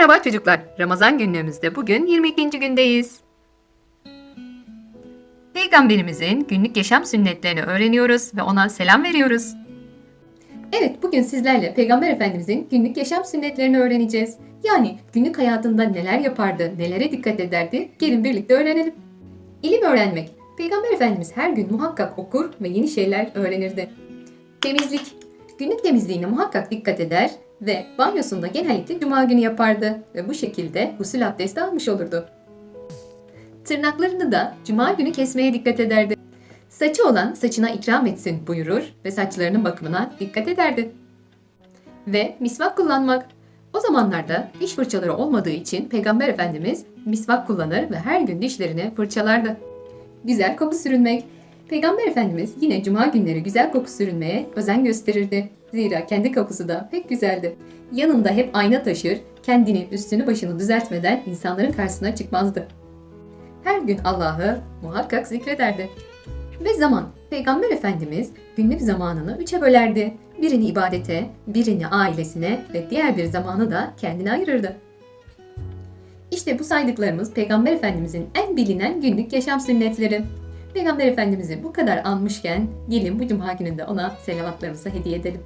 Merhaba çocuklar. Ramazan günlüğümüzde bugün 22. gündeyiz. Peygamberimizin günlük yaşam sünnetlerini öğreniyoruz ve ona selam veriyoruz. Evet, bugün sizlerle Peygamber Efendimizin günlük yaşam sünnetlerini öğreneceğiz. Yani günlük hayatında neler yapardı, nelere dikkat ederdi, gelin birlikte öğrenelim. İlim öğrenmek. Peygamber Efendimiz her gün muhakkak okur ve yeni şeyler öğrenirdi. Temizlik. Günlük temizliğine muhakkak dikkat eder ve banyosunda genellikle cuma günü yapardı ve bu şekilde gusül abdesti almış olurdu. Tırnaklarını da cuma günü kesmeye dikkat ederdi. Saçı olan saçına ikram etsin buyurur ve saçlarının bakımına dikkat ederdi. Ve misvak kullanmak. O zamanlarda diş fırçaları olmadığı için Peygamber Efendimiz misvak kullanır ve her gün dişlerini fırçalardı. Güzel koku sürünmek. Peygamber Efendimiz yine cuma günleri güzel koku sürünmeye özen gösterirdi. Zira kendi kokusu da pek güzeldi. Yanında hep ayna taşır, kendini üstünü başını düzeltmeden insanların karşısına çıkmazdı. Her gün Allah'ı muhakkak zikrederdi. Ve zaman. Peygamber Efendimiz günlük zamanını üçe bölerdi. Birini ibadete, birini ailesine ve diğer bir zamanı da kendine ayırırdı. İşte bu saydıklarımız Peygamber Efendimizin en bilinen günlük yaşam sünnetleri. Peygamber Efendimiz'i bu kadar anmışken gelin bu cuma gününde ona selavatlarımızı hediye edelim.